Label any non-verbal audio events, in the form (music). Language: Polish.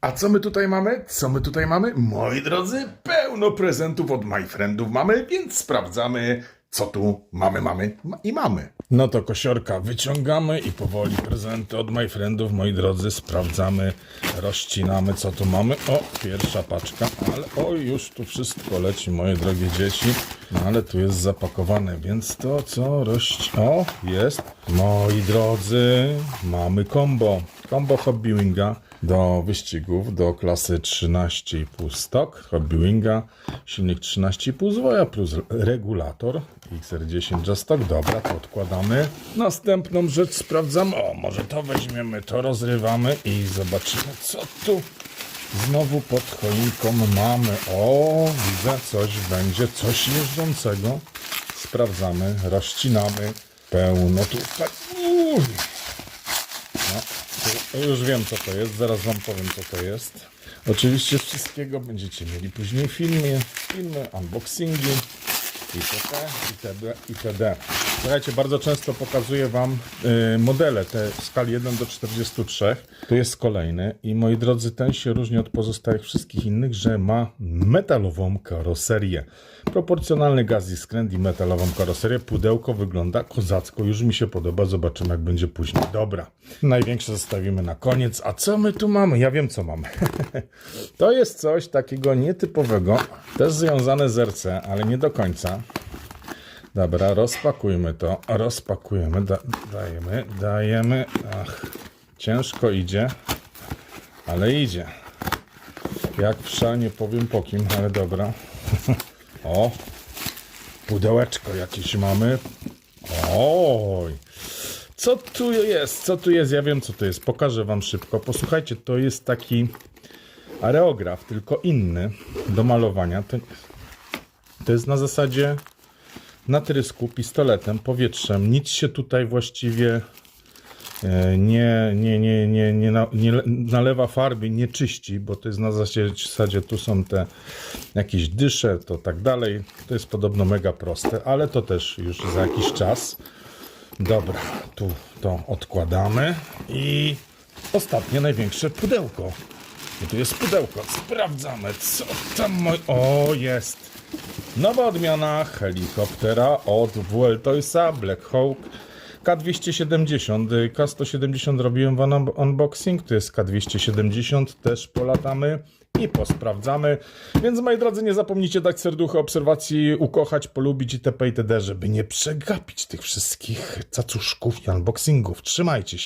A co my tutaj mamy? Co my tutaj mamy? Moi drodzy, pełno prezentów od My Friendów mamy, więc sprawdzamy, co tu mamy, mamy ma- i mamy. No to kosiorka wyciągamy i powoli prezenty od My Friendów, moi drodzy, sprawdzamy, rozcinamy, co tu mamy. O, pierwsza paczka, ale o, już tu wszystko leci, moje drogie dzieci. No ale tu jest zapakowane, więc to co rości... O, jest. Moi drodzy, mamy combo. Combo Hobbywinga do wyścigów do klasy 13,5 stok Hobbywinga, silnik 13,5 zwoja plus regulator XR10 Just Stock. Dobra, to odkładamy. Następną rzecz sprawdzamy. O, może to weźmiemy, to rozrywamy i zobaczymy, co tu znowu pod choinką mamy. O, widzę, coś będzie, coś jeżdżącego. Sprawdzamy, rozcinamy. Pełno tutaj. Uj. Już wiem co to jest, zaraz wam powiem co to jest. Oczywiście z wszystkiego będziecie mieli później filmy, filmy, unboxingi itp. itd. itd. Słuchajcie, bardzo często pokazuję wam y, modele te w skali 1 do 43. Tu jest kolejny i moi drodzy, ten się różni od pozostałych wszystkich innych, że ma metalową karoserię. Proporcjonalny gaz i skręt i metalową karoserię. Pudełko wygląda kozacko, już mi się podoba, zobaczymy jak będzie później. Dobra, największe zostawimy na koniec. A co my tu mamy? Ja wiem co mamy. (laughs) to jest coś takiego nietypowego, też związane z RC, ale nie do końca. Dobra, rozpakujmy to. Rozpakujemy, da, dajemy, dajemy. Ach, ciężko idzie, ale idzie. Jak wsza, nie powiem po kim, ale dobra. (laughs) o, pudełeczko jakieś mamy. Oj, co tu jest? Co tu jest? Ja wiem, co to jest. Pokażę wam szybko. Posłuchajcie, to jest taki areograf, tylko inny do malowania. To, to jest na zasadzie natrysku pistoletem, powietrzem. Nic się tutaj właściwie e, nie, nie, nie, nie, nie, na, nie le- nalewa farby, nie czyści, bo to jest na zasadzie, tu są te jakieś dysze, to tak dalej. To jest podobno mega proste, ale to też już za jakiś czas. Dobra, tu to odkładamy i ostatnie, największe pudełko. I tu jest pudełko. Sprawdzamy, co tam moi... O, jest. Nowa odmiana helikoptera od WL Toysa Black Hawk K270. K170 robiłem w un- unboxing, to jest K270, też polatamy i posprawdzamy. Więc moi drodzy, nie zapomnijcie dać serducha obserwacji, ukochać, polubić itp. itd., żeby nie przegapić tych wszystkich cacuszków i unboxingów. Trzymajcie się.